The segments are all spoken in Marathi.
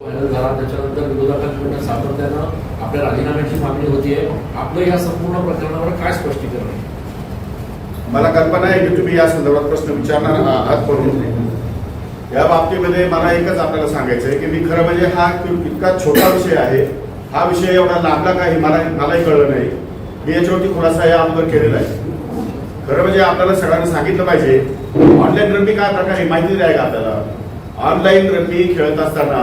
व्हायरल झाला. त्याच्यानंतर विरोधकांकडून सातत्यानं आपल्या राजीनाम्याची मागणी होतीये. आपलं या संपूर्ण प्रकरणावर काय स्पष्टीकरण आहे? मला कल्पना आहे की तुम्ही या संदर्भात प्रश्न विचारणार आहात म्हणून. या बाबतीमध्ये मला एकच आपल्याला सांगायचं आहे की मी खरं म्हणजे हा इतका छोटा विषय आहे. हा विषय एवढा लांबला काही मला मलाही कळलं नाही. मी याच्यावरती खुलासा या अगोदर केलेला आहे. खरं म्हणजे आपल्याला सगळ्यांना सांगितलं पाहिजे ऑनलाईन रमी काय प्रकार आहे माहिती आहे का आपल्याला. ऑनलाईन रमी खेळत असताना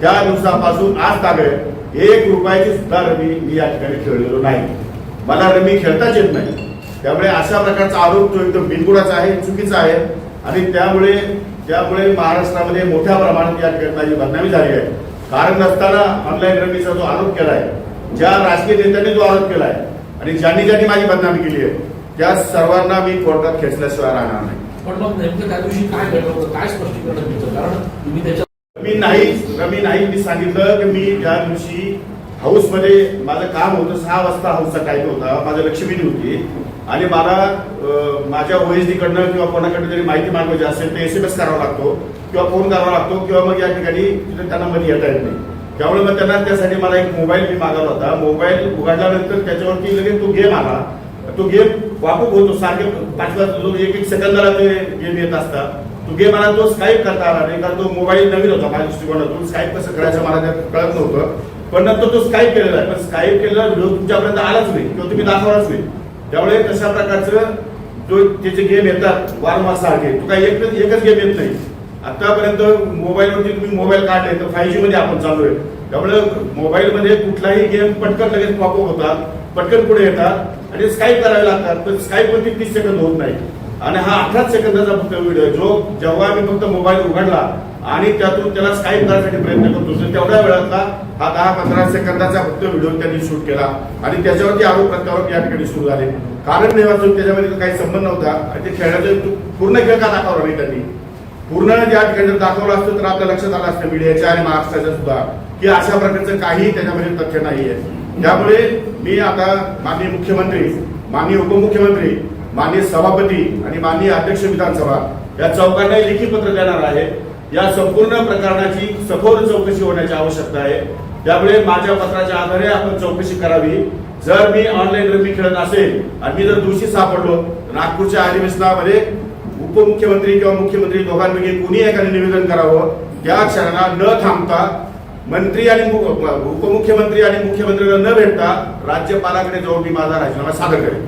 त्या दिवसापासून आज तागत एक रुपयाची सुद्धा रमी मी या ठिकाणी खेळलेलो नाही. मला रमी खेळताच येत नाही. त्यामुळे अशा प्रकारचा आरोप जो एकदम बिनगुडाचा आहे चुकीचा आहे आणि त्यामुळे त्यामुळे महाराष्ट्रामध्ये मोठ्या प्रमाणात या ठिकाणी बदनामी झाली आहे. कारण नसताना ऑनलाईन रमीचा जो आरोप केलाय ज्या राजकीय नेत्यांनी जो आरोप केलाय आणि ज्यांनी ज्यांनी माझी बदनामी केली आहे त्या सर्वांना मी कोर्टात खेचल्याशिवाय राहणार नाही. पण मग नेमकं त्या दिवशी काय घडलं होतं काय स्पष्टीकरण कारण तुम्ही त्याच्या मी नाही रमी नाही. मी सांगितलं की मी ज्या दिवशी हाऊसमध्ये माझं काम होतं सहा वाजता हाऊसचा टाईम होता. माझं लक्ष्मीनी होती. आणि मला माझ्या ओएसडी कडनं किंवा कोणाकडनं जरी माहिती मागवायची असेल तर एस एम एस करावा लागतो किंवा फोन करावा लागतो किंवा मग या ठिकाणी त्यांना मध्ये येता येत नाही. त्यामुळे मग त्यांना त्यासाठी मला एक मोबाईल मी मागवला होता. मोबाईल उघडल्यानंतर त्याच्यावरती लगेच तो गेम आला. तो गेम वापक होतो. सारखे पाच पाच एक एक सेकंदाला ते गेम येत असतात. तो गेम मला तो स्काईप करता आला नाही कारण तो मोबाईल नवीन होता माझ्या दृष्टिकोनातून. स्काईप कसं करायचं मला त्यात कळत नव्हतं. पण नंतर तो स्काईप केलेला आहे. पण स्काईप केलेला व्हिडिओ तुमच्यापर्यंत आलाच नाही किंवा तुम्ही दाखवलाच नाही. त्यामुळे कशा प्रकारचं जो त्याचे गेम येतात वारंवार सारखे तो काही एक एकच गेम येत नाही. आतापर्यंत मोबाईलवरती तुम्ही मोबाईल काढले तर फाय जी मध्ये आपण चालू आहे त्यामुळे मोबाईल मध्ये कुठलाही गेम पटकन लगेच पॉपअप होतात पटकन पुढे येतात आणि स्काईप करावे लागतात. पण स्काईपवरती तीस सेकंद होत नाही. आणि हा अठराच सेकंदाचा फक्त व्हिडिओ जो जेव्हा मी फक्त मोबाईल उघडला आणि त्यातून त्याला स्काईप करण्यासाठी प्रयत्न करतो तेवढ्या वेळातला हा दहा पंधरा सेकंदाचा फक्त व्हिडिओ त्यांनी शूट केला. आणि त्याच्यावरती आरोप प्रत्यारोप या ठिकाणी सुरू झाले. कारण नाही त्याच्यामध्ये काही संबंध नव्हता आणि ते खेळाचं पूर्ण खेळ का दाखवला नाही त्यांनी? पूर्ण ज्या ठिकाणी दाखवला दाखवलं असतं तर आपल्या लक्षात आलं असतं मीडियाच्या आणि महाराष्ट्राच्या सुद्धा. की अशा प्रकारचं काही त्याच्यामध्ये तथ्य नाहीये. त्यामुळे मी आता माननीय मुख्यमंत्री माननीय उपमुख्यमंत्री माननीय सभापती आणि माननीय अध्यक्ष विधानसभा या चौकांना लेखी पत्र देणार आहे. या संपूर्ण प्रकरणाची सखोल चौकशी होण्याची आवश्यकता आहे. त्यामुळे माझ्या पत्राच्या आधारे आपण चौकशी करावी. जर मी ऑनलाईन रमी खेळत असेल आणि मी जर दोषी सापडलो नागपूरच्या अधिवेशनामध्ये उपमुख्यमंत्री किंवा मुख्यमंत्री दोघांपैकी कुणी एकाने निवेदन करावं? त्या क्षणाला न थांबता मंत्री आणि उपमुख्यमंत्री आणि मुख्यमंत्र्यांना न भेटता राज्यपालाकडे जाऊन मी माझा राजीनामा सादर करेन.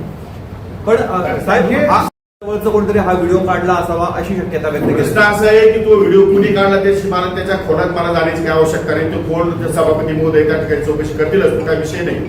पण साहेब हा जवळचं कोणतरी हा व्हिडिओ काढला असावा अशी शक्यता व्यक्त प्रश्न केली असा आहे की तो व्हिडिओ कुणी काढला ते मला त्याच्या खोडात मला जाण्याची काही आवश्यकता नाही. तो कोण ते सभापती महोदय त्या ठिकाणी चौकशी करतीलच तो काही विषय नाही.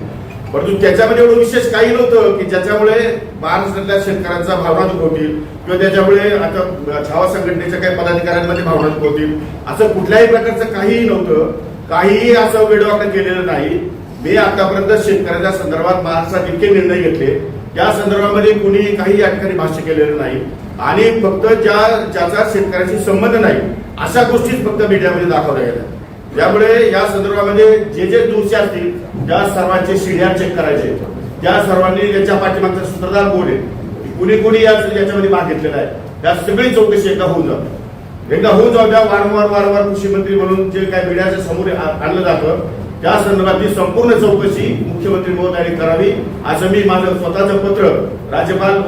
परंतु त्याच्यामध्ये एवढं विशेष काही नव्हतं की ज्याच्यामुळे महाराष्ट्रातल्या शेतकऱ्यांचा भावना दुखवतील किंवा त्याच्यामुळे आता छावा संघटनेच्या काही पदाधिकाऱ्यांमध्ये भावना दुखवतील असं कुठल्याही प्रकारचं काहीही नव्हतं. काहीही असं व्हिडिओ आपण केलेलं नाही. मी आतापर्यंत शेतकऱ्यांच्या संदर्भात महाराष्ट्रात इतके निर्णय घेतले त्या संदर्भामध्ये कुणी काही या ठिकाणी भाष्य केलेलं नाही. आणि फक्त ज्या ज्याचा शेतकऱ्याशी संबंध नाही अशा गोष्टीच फक्त मीडियामध्ये दाखवल्या गेल्या. त्यामुळे या संदर्भामध्ये जे जे दोषी असतील त्या सर्वांचे शिड्या चेक करायचे. त्या सर्वांनी याच्या पाठीमागचा सूत्रधार कोण आहे? कुणी कुणी याच्यामध्ये भाग घेतलेला आहे. त्या सगळी चौकशी एकदा होऊन जाते. एकदा होऊन जाऊ द्या वारंवार वारंवार कृषी मंत्री म्हणून जे काही मीडियाच्या समोर आणलं जातं त्या संदर्भातली संपूर्ण चौकशी मुख्यमंत्री महोदयांनी करावी. असं मी माझं स्वतःचं पत्र राज्यपाल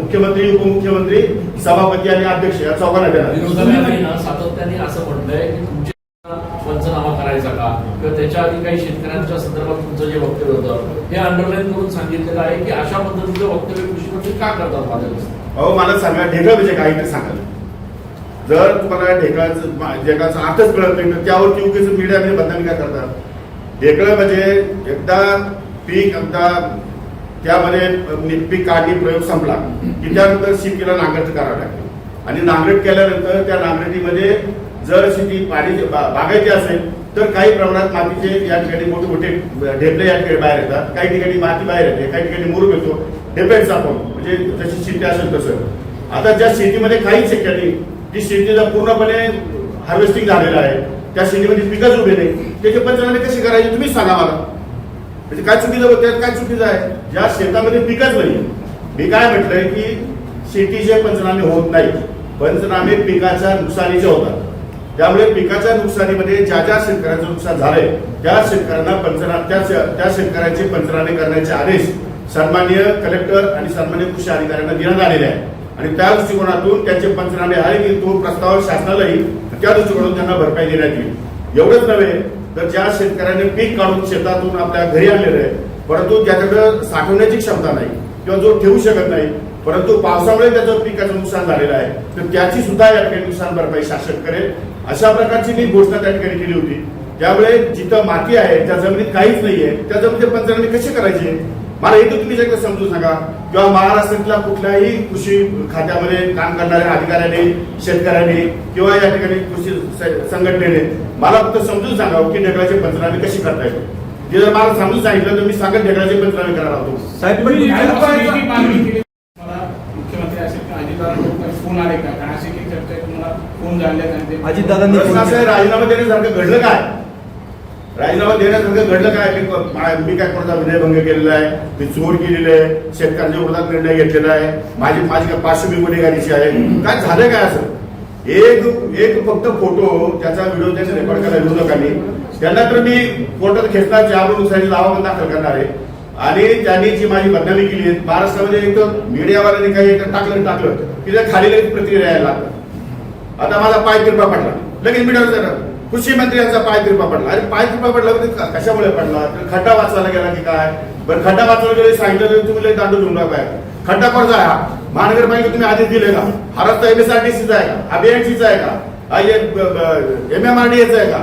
मुख्यमंत्री उपमुख्यमंत्री सभापती आणि अध्यक्ष या चौघांना देणार सातत्याने असं म्हटलंय की तुमच्या पंचनामा करायचा का? किंवा त्याच्या आधी काही शेतकऱ्यांच्या संदर्भात तुमचं जे वक्तव्य होतं हे अंडरलाईन करून सांगितलेलं आहे की अशा पद्धतीचं वक्तव्य कृषी मंत्री का करतात माझ्या अहो मला सांगा ढेकळ म्हणजे काय ते सांगा. जर तुम्हाला ढेकळाचं ढेकळाचा अर्थच कळत नाही तर त्यावरती उगीच मीडियामध्ये बदनामी काय करतात? ढेकळं म्हणजे एकदा पीक एकदा त्यामध्ये पीक काढणी प्रयोग संपला की त्यानंतर शेतीला नांगरट करावं लागते. आणि नांगरट केल्यानंतर त्या नांगरटीमध्ये जर शेती पाणी बा- असेल तर काही प्रमाणात मातीचे या ठिकाणी मोठे मोठे ढेपले या ठिकाणी बाहेर येतात. काही ठिकाणी माती बाहेर येते काही ठिकाणी मुरूम येतो डिपेंड्स आपण म्हणजे जशी शेती असेल तसं. आता ज्या शेतीमध्ये काहीच शक्य नाही ती शेतीला पूर्णपणे हार्वेस्टिंग झालेलं आहे. त्या शेतीमध्ये पिकच उभे नाही. त्याचे पंचनामे कसे करायचे तुम्हीच सांगा मला. म्हणजे काय चुकीचं होतं काय चुकीचं आहे? ज्या शेतामध्ये पिकच नाही मी काय म्हटलंय की शेतीचे पंचनामे होत नाही पंचनामे पिकाच्या नुकसानीचे होतात. त्यामुळे पिकाच्या नुकसानीमध्ये ज्या ज्या शेतकऱ्यांचं नुकसान झालंय त्या शेतकऱ्यांना पंचना त्या त्या शेतकऱ्यांचे पंचनामे करण्याचे आदेश सन्मान्य कलेक्टर आणि सन्मान्य कृषी अधिकाऱ्यांना देण्यात आलेले आहे आणि त्या दृष्टिकोनातून त्यांचे पंचनामे आहे की तो प्रस्ताव शासनाला येईल त्या दृष्टिकोनातून त्यांना भरपाई देण्यात येईल. एवढंच नव्हे तर ज्या शेतकऱ्यांनी पीक काढून शेतातून आपल्या घरी आणलेलं आहे परंतु ज्याच्याकडे साठवण्याची क्षमता नाही किंवा जो ठेवू शकत नाही परंतु पावसामुळे त्याचं पिकाचं नुकसान झालेलं आहे तर त्याची सुद्धा या ठिकाणी नुकसान भरपाई शासन करेल. अशा प्रकारची मी घोषणा त्या ठिकाणी केली होती. त्यामुळे जिथं माती आहे त्या जमिनीत काहीच नाहीये त्या जमिनीचे पंचनामे कसे करायचे? मला हे तुम्ही एकदा समजून सांगा. किंवा महाराष्ट्रातल्या कुठल्याही कृषी खात्यामध्ये काम करणाऱ्या अधिकाऱ्याने शेतकऱ्याने किंवा या ठिकाणी कृषी संघटनेने मला फक्त समजून सांगावं की ढेकळाचे पंचनामे कसे करता येतात. ते जर मला समजून सांगितलं तर मी सांगत ढेकळाचे पंचनामे करायला होतो साहेब फोन आले का? अशी चर्चा फोन झाले. राजीनामा देण्यासारखं घडलं काय? राजीनामा देण्यासारखं घडलं काय? मी मी काय कोणाचा विनयभंग केलेला आहे? मी चोर केलेली आहे? शेतकऱ्यांच्या विरोधात निर्णय घेतलेला आहे? माझी माझी काय पाचशे गुन्हेगारीची आहे? काय झालं काय असं? एक एक फक्त फोटो त्याचा व्हिडिओ त्याचा रेकॉर्ड करायला विरोधकांनी त्यांना तर मी कोर्टात खेचणार चार दुसऱ्याची दावा पण दाखल करणार आहे. आणि त्यांनी जी माझी बदनामी केली आहे महाराष्ट्रामध्ये एक तर मीडियावाल्यांनी काही एक टाकलं टाकलं की त्या खाली लगेच प्रतिक्रिया यायला आता माझा पाय तिरपा पाठला लगेच मीडियावर जाणार कृषी मंत्री यांचा पाय तिरपा पडला अरे पाय कृपा पडला म्हणजे कशामुळे पडला? तर खड्डा वाचवायला गेला की काय? बरं खड्डा वाचवायला गेले सांगितलं तर तुम्ही दांडू घेऊन काय खड्डा कोणता आहे हा. महानगरपालिका तुम्ही आधीच दिले का? हा रस्ता एमएसआरटीसीचा आहे का? अभियानसीचा आहे का? एम एम आर डी आहे का?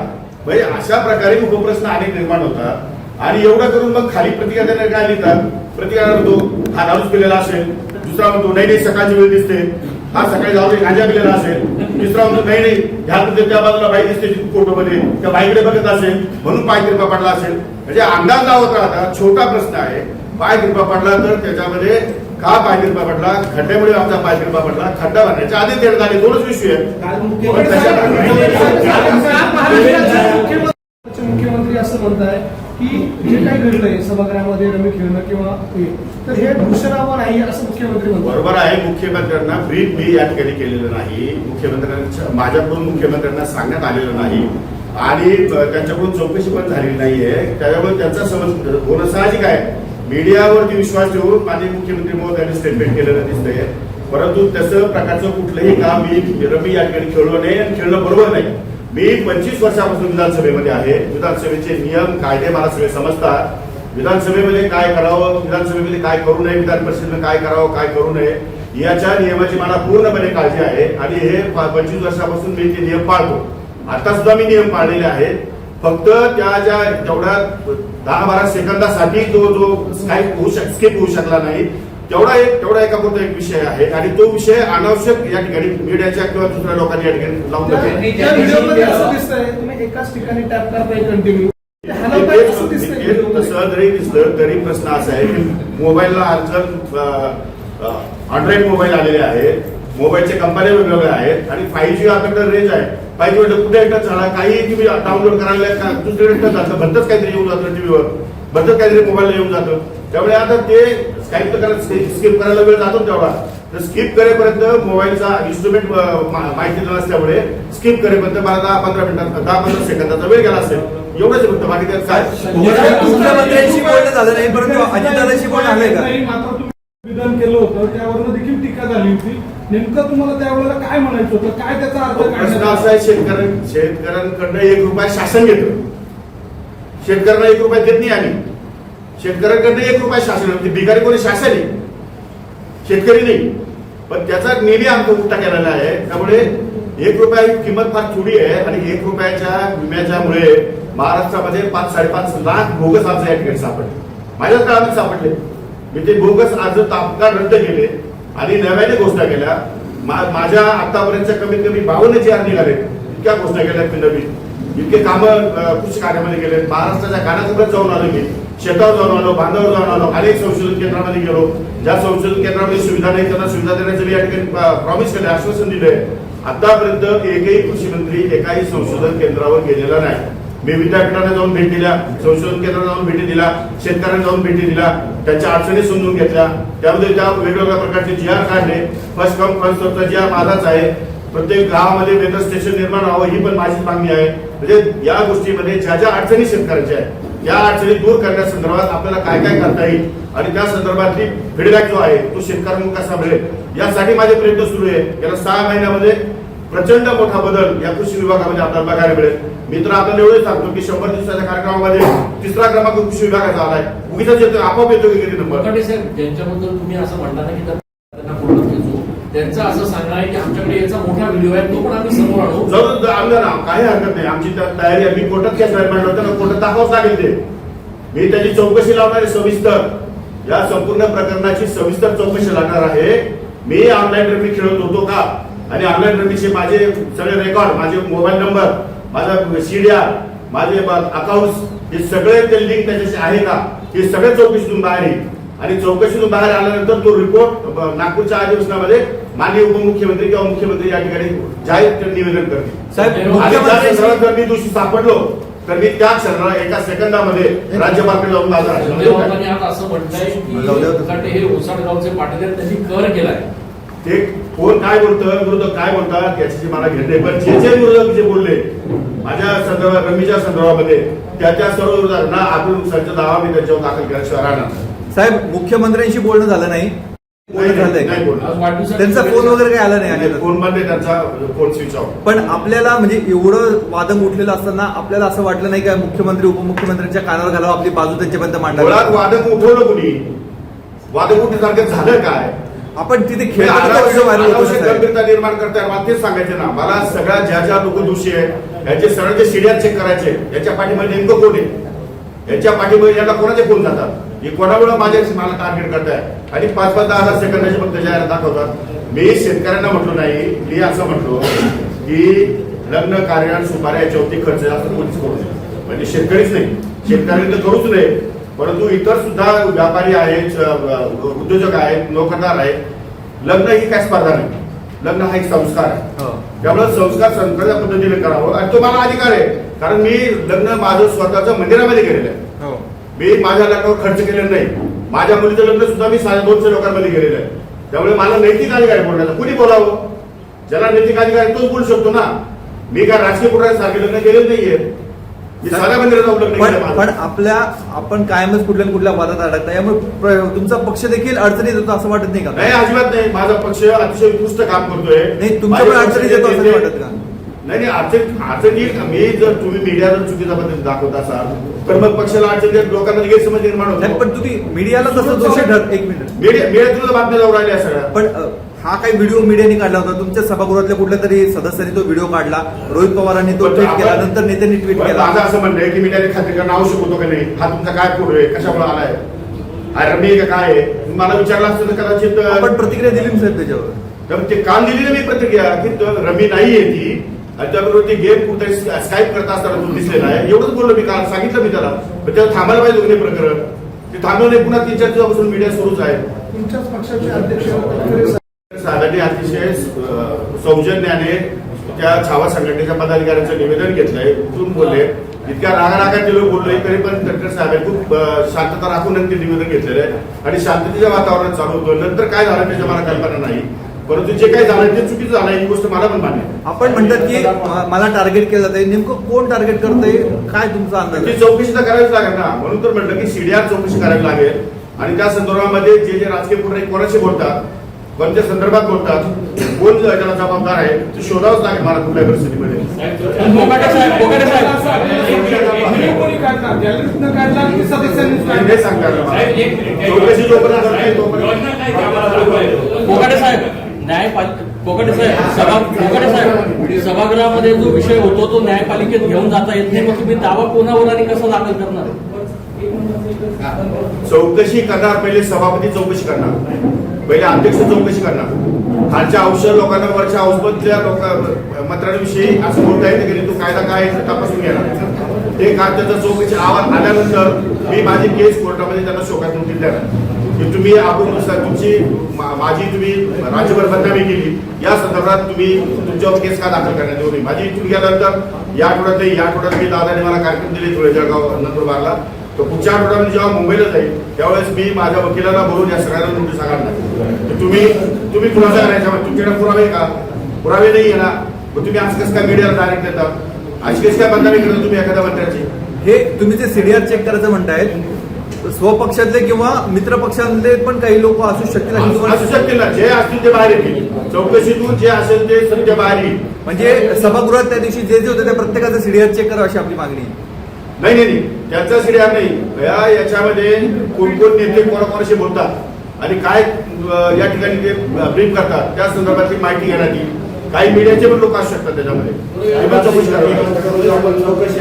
म्हणजे अशा प्रकारे उपप्रश्न अनेक निर्माण होतात. आणि एवढं करून मग खाली प्रतिक्रिया देणारे काय लिहितात? प्रतिक्रिया म्हणतो हा दारूच पिलेला असेल. दुसरा म्हणतो नाही नाही सकाळची वेळ दिसते. हा सकाळी जाऊन गांजा पिलेला असेल. तिसरा म्हणतो नाही नाही ह्या त्या बाजूला बाई दिसते फोटो मध्ये. त्या बाईकडे बघत असेल म्हणून पाय तिरपा पडला असेल. म्हणजे अंदाज लावत राहता छोटा प्रश्न आहे. पाय तिरपा पडला तर त्याच्यामध्ये का पाय तिरपा पडला? खड्ड्यामुळे आमचा पाय तिरपा पडला. खड्डा भरण्याच्या आधी देण्यात आले दोनच विषय आहेत मुख्यमंत्री असं म्हणताय की जे काही घडलंय सभागृहामध्ये रमी खेळणं किंवा तर हे भूषणावं नाही असं मुख्यमंत्री बरोबर आहे मुख्यमंत्र्यांना ब्रीफ मी या ठिकाणी केलेलं नाही. मुख्यमंत्र्यांच्या माझ्याकडून मुख्यमंत्र्यांना सांगण्यात आलेलं नाही. आणि त्यांच्याकडून चौकशी पण झालेली नाहीये. त्याच्यामुळे त्यांचा समज होणं साहजिक आहे मीडियावरती विश्वास ठेवून माझे मुख्यमंत्री महोदयांनी स्टेटमेंट केलेलं दिसतंय. परंतु तसं प्रकारचं कुठलंही काम मी रमी या ठिकाणी खेळलो नाही आणि खेळणं बरोबर नाही. मी पंचवीस वर्षापासून विधानसभेमध्ये आहे. विधानसभेचे नियम कायदे मला सगळे समजतात. विधानसभेमध्ये काय करावं विधानसभेमध्ये काय करू नये विधान परिषदेमध्ये काय करावं काय करू नये याच्या नियमाची मला पूर्णपणे काळजी आहे आणि हे पंचवीस वर्षापासून मी ते नियम पाळतो. आता सुद्धा मी नियम पाळलेले आहेत. फक्त त्या ज्या जेवढ्या दहा बारा सेकंदासाठी जो जो स्काईप होऊ शक स्किप होऊ शकला नाही तेवढा एक तेवढा एका पुरता एक विषय आहे आणि तो विषय अनावश्यक या ठिकाणी मीडियाच्या किंवा दुसऱ्या लोकांनी या ठिकाणी लावून एकाच ठिकाणी टॅप करताय कंटिन्यू हलवताय असं दिसतंय सहज जरी दिसलं तरी प्रश्न असा आहे की मोबाईलला आजकाल अँड्रॉइड मोबाईल आलेले आहेत. मोबाईलच्या कंपन्या वेगवेगळ्या आहेत. आणि फाईव्ह जी आपल्याकडे रेंज आहे. फाईव्ह म्हणजे जी कुठे एकटा झाला काही तुम्ही डाउनलोड करायला का दुसरीकडे टच झालं भलतच काहीतरी येऊन जातं टीव्हीवर. बंदच काहीतरी मोबाईलला येऊन जातं. त्यामुळे आता ते स्काईप करायला स्किप करायला वेळ जातो तेवढा. तर स्किप करेपर्यंत मोबाईलचा इन्स्ट्रुमेंट माहिती नसल्यामुळे स्किप करेपर्यंत मला दहा पंधरा मिनिटात दहा पंधरा सेकंदाचा वेळ गेला असेल. एवढंच फक्त बाकी त्यात काय? मुख्यमंत्र्यांशी बोलणं झालं नाही परंतु अजितदादांशी बोलणं का? तुम्ही विधान केलं होतं त्यावरनं देखील टीका झाली होती. नेमकं तुम्हाला त्यावेळेला काय म्हणायचं होतं? काय त्याचा अर्थ प्रश्न असा आहे शेतकऱ्यां शेतकऱ्यांकडनं एक रुपया शासन घेतं. शेतकऱ्यांना एक रुपया देत नाही आम्ही शेतकऱ्यांकडनं एक रुपया शासन म्हणजे भिकारी कोणी शासन आहे शेतकरी नाही. पण त्याचा निधी आमचा उठा केलेला आहे. त्यामुळे एक रुपया किंमत फार थोडी आहे आणि एक रुपयाच्या विम्याच्यामुळे महाराष्ट्रामध्ये पाच साडेपाच लाख बोगस अर्ज या ठिकाणी सापडले. माझ्याच काळात सापडले. मी ते बोगस अर्ज तात्काळ रद्द केले आणि नव्याने घोषणा केल्या. मा- माझ्या आतापर्यंतच्या कमीत कमी बावन्न जे आर निघाले इतक्या घोषणा केल्या मी. नवीन इतके कामं कृषी कार्यामध्ये गेले महाराष्ट्राच्या कानाकोपऱ्यात जाऊन आलो मी. शेतावर जाऊन आलो बांधावर जाऊन आलो अनेक संशोधन केंद्रामध्ये गेलो. ज्या संशोधन केंद्रामध्ये सुविधा नाही त्यांना सुविधा देण्याचं मी या ठिकाणी प्रॉमिस केलं आश्वासन दिलंय. आतापर्यंत एकही कृषी मंत्री एकाही संशोधन केंद्रावर गेलेला नाही. मी विद्यापीठाला जाऊन भेट दिल्या संशोधन केंद्राला जाऊन भेटी दिल्या शेतकऱ्यांना जाऊन भेटी दिल्या त्यांच्या अडचणी समजून घेतल्या. त्यामध्ये त्या वेगवेगळ्या प्रकारचे जी आर काढले फर्स्ट कम फर्स्ट सर्वचा जी आर माझाच आहे. प्रत्येक गावामध्ये वेदर स्टेशन निर्माण व्हावं ही पण माझीच मागणी आहे. म्हणजे या गोष्टीमध्ये ज्या ज्या अडचणी शेतकऱ्यांच्या आहेत या अडचणी दूर करण्यासंदर्भात आपल्याला काय काय करता येईल आणि त्या संदर्भातली फीडबॅक जो आहे तो शेतकऱ्यांना कसा मिळेल? यासाठी माझे प्रयत्न सुरू आहे. गेल्या सहा महिन्यामध्ये प्रचंड मोठा बदल या कृषी विभागामध्ये आपल्याला बघायला मिळेल. मी तर आपल्याला एवढे सांगतो की शंभर दिवसाच्या कार्यक्रमामध्ये तिसरा क्रमांक कृषी विभागाचा आलाय उगीच येतो आपोआप येतो की किती नंबर? ज्यांच्याबद्दल तुम्ही असं म्हणता ना की त्यांना त्यांचं असं सांगणं आहे की आमच्याकडे याचा मोठा व्हिडिओ आहे तो पण आम्ही समोर आणू. जरूर आणलं ना काही हरकत नाही. आमची त्या तयारी आहे. मी कोर्टात कॅश मांडलं होतं ना कोर्टात दाखवाच लागेल ते. मी त्याची चौकशी लावणार आहे सविस्तर. या संपूर्ण प्रकरणाची सविस्तर चौकशी लागणार आहे. मी ऑनलाईन रमी खेळत होतो का? आणि ऑनलाईन रमीचे माझे सगळे रेकॉर्ड माझे मोबाईल नंबर माझा सीडीआर माझे अकाउंट हे सगळे ते लिंक त्याच्याशी आहे का? हे सगळे चौकशीतून बाहेर येईल. आणि चौकशीतून बाहेर आल्यानंतर तो रिपोर्ट नागपूरच्या अधिवेशनामध्ये माननीय उपमुख्यमंत्री किंवा मुख्यमंत्री या ठिकाणी जाहीर निवेदन करतील मी दोषी सापडलो तर मी त्या क्षणाला एका सेकंदामध्ये राज्यपालकडे जाऊन माझा असं म्हटलंय हे ओसाडगावचे पाटील त्यांनी कर केलाय. ते कोण काय बोलतं विरोधक काय बोलतात याची मला घेत नाही. पण जे जे विरोधक जे बोलले माझ्या संदर्भात रमीच्या संदर्भामध्ये त्या त्या सर्व विरोधकांना आपण संच दावा मी त्यांच्यावर दाखल केल्याशिवाय राहणार साहेब मुख्यमंत्र्यांशी बोलणं झालं नाही. त्यांचा फोन वगैरे काही आला नाही फोन आहे त्यांचा फोन स्विच ऑफ. पण आपल्याला म्हणजे एवढं वादंग उठलेलं असताना आपल्याला असं वाटलं नाही का मुख्यमंत्री उपमुख्यमंत्र्यांच्या कानावर घालावं आपली बाजू त्यांच्यापर्यंत मांडावी? वादक उठवलं कुणी? वादक उठण्यासारखं झालं काय? आपण तिथे साहेब. गंभीरता निर्माण करताय मला तेच सांगायचे ना. मला सगळ्या ज्या ज्या लोक दोषी आहेत याचे सगळ्यांचे सीडीआर चेक करायचे याच्या पाठीमध्ये नेमकं कोण आहे? याच्या पाठीमध्ये याला कोणाचे फोन जातात? कोणामुळे माझ्या मला टार्गेट करताय? आणि पाच पाच दहा दहा सेकंदाचे फक्त जाहिरात दाखवतात. मी शेतकऱ्यांना म्हटलो नाही मी असं म्हटलो की लग्न कार्य सुपाऱ्या याच्यावरती खर्च जास्त कोणीच करू नये. म्हणजे शेतकरीच नाही. शेतकऱ्यांनी तर करूच नये. परंतु इतर सुद्धा व्यापारी आहेत उद्योजक आहेत नोकरदार आहेत. लग्न ही काय स्पर्धा नाही. लग्न हा एक संस्कार आहे. हो. त्यामुळे संस्कार संस्कार पद्धतीने करावं. आणि तो मला अधिकार आहे. कारण मी लग्न माझं स्वतःचं मंदिरामध्ये केलेलं आहे. मी माझ्या लग्नावर खर्च केलेला नाही. माझ्या मुलीचं लग्न सुद्धा मी साडे दोनशे लोकांमध्ये केलेलं आहे. त्यामुळे मला नैतिक अधिकार बोलण्याचा कुणी बोलावं? ज्याला नैतिक अधिकार आहे तोच बोलू शकतो ना. मी काय राजकीय पुढाऱ्यांसारखे लग्न केलेलं नाहीये. पण केलं आपल्या आपण कायमच कुठल्या कुठल्या वादात अडकता यामुळे तुमचा पक्ष देखील अडचणीत येतो असं वाटत नाही नाही का अजिबात नाही. माझा पक्ष अतिशय उत्कृष्ट काम करतोय. नाही, तुमच्या पण अडचणीत येतो असं नाही वाटत का? नाही नाही अडचण अडचण? मी जर तुम्ही मीडिया जर चुकीचा पद्धतीने दाखवत असाल तर मग पक्षाला अडचण लोकांना गैरसमज निर्माण होतो. पण तुम्ही मीडियाला तसं दोषी ठर एक मिनिट. मीडिया मीडियातून बातम्या जाऊ राहिल्या सगळ्या. पण हा काही व्हिडिओ मीडियाने काढला होता. तुमच्या सभागृहातल्या कुठल्या तरी सदस्यांनी तो व्हिडिओ काढला. रोहित पवारांनी तो ट्विट केला. नंतर नेत्यांनी ट्विट केला. माझं असं म्हणणं आहे की मीडियाने खात्री करणं आवश्यक होतं का नाही? हा तुमचा काय फोटो आहे? कशामुळे आलाय? रमी आहे का काय आहे? मला विचारलं असतं तर कदाचित आपण प्रतिक्रिया दिली ना साहेब त्याच्यावर. तर ते काल दिली ना मी प्रतिक्रिया. की रमी नाही आहे ती. आणि त्याबरोबर ते गेम कुठे स्काईप करत असताना तो दिसलेला आहे. एवढंच बोललो मी काल सांगितलं मी त्याला. पण त्याला थांबायला पाहिजे दोन्ही प्रकरण. ते थांबवलं नाही पुन्हा तीन चार दिवसापासून मीडिया सुरूच आहे. तुमच्याच पक्षाचे अध्यक्ष तटकरे साहेब साहेबांनी अतिशय सौजन्याने त्या छावा संघटनेच्या पदाधिकाऱ्यांचं निवेदन घेतलंय उठून बोलले. इतक्या रागारागात लोक बोलले तरी पण तटकरे साहेबांनी खूप शांतता राखून ते निवेदन घेतलेलं आहे. आणि शांततेच्या वातावरणात चालू होतं. नंतर काय झालं त्याच्या मला कल्पना नाही. परंतु जे काही झालं ते चुकीचं झालं ही गोष्ट मला पण मान्य आहे. आपण म्हणतात की मला टार्गेट केलं जाते नेमकं कोण टार्गेट करतंय? काय तुमचा अंदाज ती? चौकशी तर करावीच लागेल ना. म्हणून तर म्हटलं की सीडीआर चौकशी करावी लागेल. आणि त्या संदर्भामध्ये जे जे राजकीय पुढे कोणाशी बोलतात कोणत्या संदर्भात बोलतात कोण त्याला जबाबदार आहे ते शोधावंच लागेल मला कुठल्याही परिस्थितीमध्ये. बोकाटे साहेब बोकाटे साहेब. व्हिडिओ कोणी काढणार? गॅलरीतनं काढला की सदस्यांनीच नाही काढला? हे सांगणार. मला. चौकशी जोपर्यंत तोपर्यंत. बोकाटे साहेब साहेब सभा साहेब सभागृहामध्ये जो विषय होतो तो न्यायपालिकेत घेऊन जाता येत नाही. मग तुम्ही दावा कोणावर आणि कसा दाखल करणार? चौकशी करणार पहिले सभापती चौकशी करणार. पहिले अध्यक्ष चौकशी करणार. खालच्या औषध लोकांना वरच्या औषधल्या लोक मंत्र्यांविषयी असं बोलता येत की तो कायदा काय आहे तपासून घेणार. ते काय त्याचा चौकशी आवाज आल्यानंतर मी माझी केस कोर्टामध्ये त्यांना शोकात नोटीस देणार. की तुम्ही आपण तुमची माझी तुम्ही राज्यभर बदनामी केली या संदर्भात तुम्ही तुमच्यावर केस का दाखल करण्यात येऊ माझी इथून गेल्यानंतर या आठवड्यात या आठवड्यात मी दादाने मला कार्यक्रम दिले धुळे जळगाव नंदुरबारला. तर पुढच्या आठवड्यात मी जेव्हा मुंबईला जाईल त्यावेळेस मी माझ्या वकिलांना बोलून या सगळ्यांना नोटीस सांगणार नाही. तुम्ही तुम्ही खुलासा करायचा तुमच्याकडे पुरावे का? पुरावे नाही आहे ना? मग तुम्ही आज कसं काय मीडियाला डायरेक्ट देता? अशी कसं काय बदनामी करता तुम्ही एखाद्या मंत्र्याची? हे तुम्ही जे सीडीआर चेक करायचं म्हणताय स्वपक्षातले किंवा मित्र पक्षातले पण काही लोक असू शकतील असू शकतील ना. जे असतील ते बाहेर येतील. चौकशीतून जे असेल ते सत्य बाहेर येईल. म्हणजे सभागृहात त्या दिवशी जे जे होते त्या प्रत्येकाचं सीडीआर चेक करावं अशी आपली मागणी आहे. नाही नाही नाही. त्यांचा सिरिया नाही. या याच्यामध्ये कोण कोण नेते कोणाकोणाशी बोलतात आणि काय या ठिकाणी ते ब्रीफ करतात. त्या संदर्भातली माहिती घेण्यात येईल. काही मीडियाचे पण लोक असू शकतात त्याच्यामध्ये. चौकशी.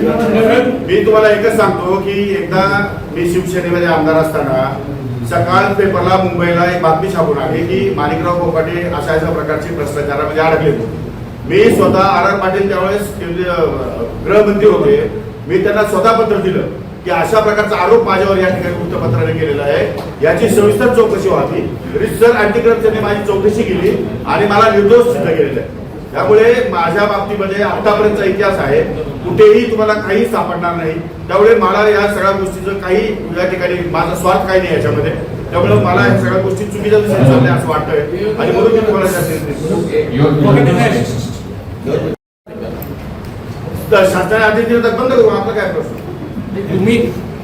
मी तुम्हाला एकच सांगतो की एकदा मी शिवसेनेमध्ये आमदार असताना सकाळ पेपरला मुंबईला एक बातमी छापून आली की माणिकराव कोकाटे अशा अशा प्रकारचे भ्रष्टाचारामध्ये अडकले होते. मी स्वतः आर आर पाटील त्यावेळेस गृहमंत्री होते. मी त्यांना स्वतः पत्र दिलं की अशा प्रकारचा आरोप माझ्यावर या ठिकाणी वृत्तपत्राने केलेला आहे. याची सविस्तर चौकशी व्हावी. रिसर अँटी करप्शनने माझी चौकशी केली आणि मला निर्दोष सिद्ध केलेलं आहे त्यामुळे माझ्या बाबतीमध्ये आतापर्यंतचा इतिहास आहे. कुठेही तुम्हाला काही सापडणार नाही. त्यामुळे मला या सगळ्या गोष्टीचं काही या ठिकाणी माझा स्वार्थ काही नाही याच्यामध्ये. त्यामुळे मला या सगळ्या गोष्टी चुकीच्या दिशेने चालल्या असं वाटतंय. आणि म्हणून मी तुम्हाला तर शासनाने आदेश दिले तर बंद करू. आपला काय प्रश्न? तुम्ही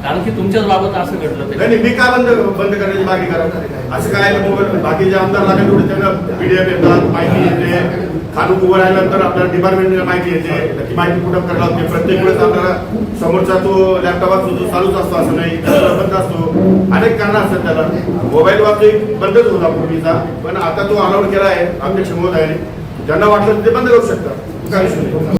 कारण की तुमच्याच बाबत असं घडलं नाही मी काय बंद बंद करण्याची मागणी करा असं काय मोबाईल बाकीचे आमदार लागेल तेवढे त्यांना पीडीएफ येतात माहिती येते. खालून उभं राहिल्यानंतर आपल्याला डिपार्टमेंटला माहिती येते. माहिती कुठं करायला होते प्रत्येक वेळेस आपल्याला समोरचा तो लॅपटॉप असतो तो चालूच असतो असं नाही. बंद असतो. अनेक कारण असतात त्याला. मोबाईल बाबतीत बंदच होता पूर्वीचा. पण आता तो अलाउड केला आहे. अध्यक्ष आहे ज्यांना वाटलं ते बंद करू शकतात. काही नाही.